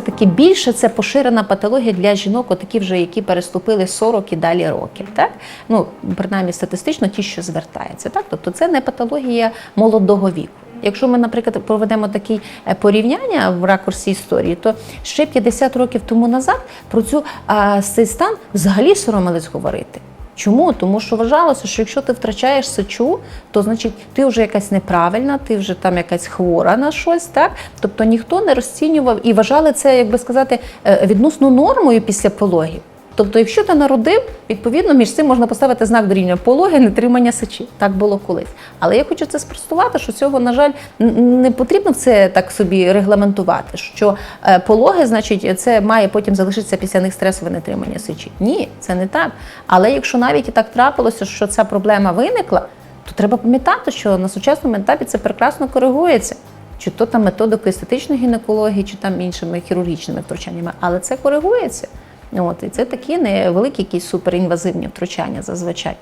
все-таки більше це поширена патологія для жінок, отакі вже, які переступили 40 і далі років. Так? Ну, принаймні статистично ті, що звертаються. Так? Тобто це не патологія молодого віку. Якщо ми, наприклад, проведемо таке порівняння в ракурсі історії, то ще 50 років тому назад про цю а, цей стан взагалі соромились говорити. Чому? Тому що вважалося, що якщо ти втрачаєш сечу, то значить ти вже якась неправильна, ти вже там якась хвора на щось, так? Тобто ніхто не розцінював і вважали це, як би сказати, е, відносно нормою після пологів. Тобто, якщо ти народив, відповідно між цим можна поставити знак дорівнює пологи, нетримання сечі. Так було колись. Але я хочу це спростувати, що цього, на жаль, не потрібно це так собі регламентувати. Що е, пологи, значить, це має потім залишитися після них стресове нетримання сечі. Ні, це не так. Але якщо навіть і так трапилося, що ця проблема виникла, то треба пам'ятати, що на сучасному етапі це прекрасно коригується. Чи то там методикою естетичної гінекології, чи там іншими хірургічними втручаннями, але це коригується. От, і це такі невеликі якісь суперінвазивні втручання зазвичай.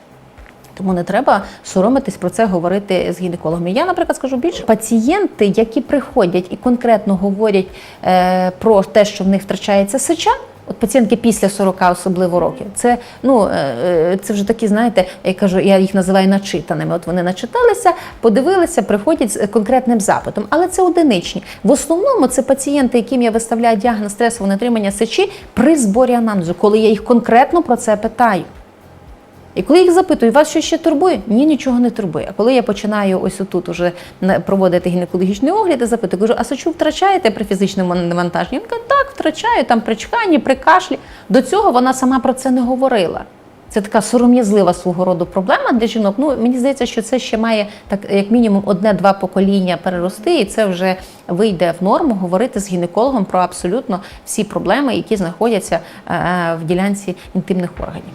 Тому не треба соромитись про це говорити з гінекологами. Я, наприклад, скажу більше пацієнти, які приходять і конкретно говорять е, про те, що в них втрачається сеча. От пацієнтки після 40 особливо років, це ну е, е, це вже такі, знаєте, я кажу, я їх називаю начитаними. От вони начиталися, подивилися, приходять з конкретним запитом, але це одиничні. В основному це пацієнти, яким я виставляю діагноз стресового натримання сечі при зборі анамнезу, коли я їх конкретно про це питаю. І коли їх запитую, вас що ще турбує? Ні, нічого не турбує. А коли я починаю ось отут уже проводити гінекологічний огляд, і запитую, кажу, а сечу втрачаєте при фізичному навантаженні? Він каже, так, втрачаю, там при чканні, при кашлі. До цього вона сама про це не говорила. Це така сором'язлива свого роду проблема для жінок. Ну мені здається, що це ще має так як мінімум одне-два покоління перерости, і це вже вийде в норму говорити з гінекологом про абсолютно всі проблеми, які знаходяться е, в ділянці інтимних органів.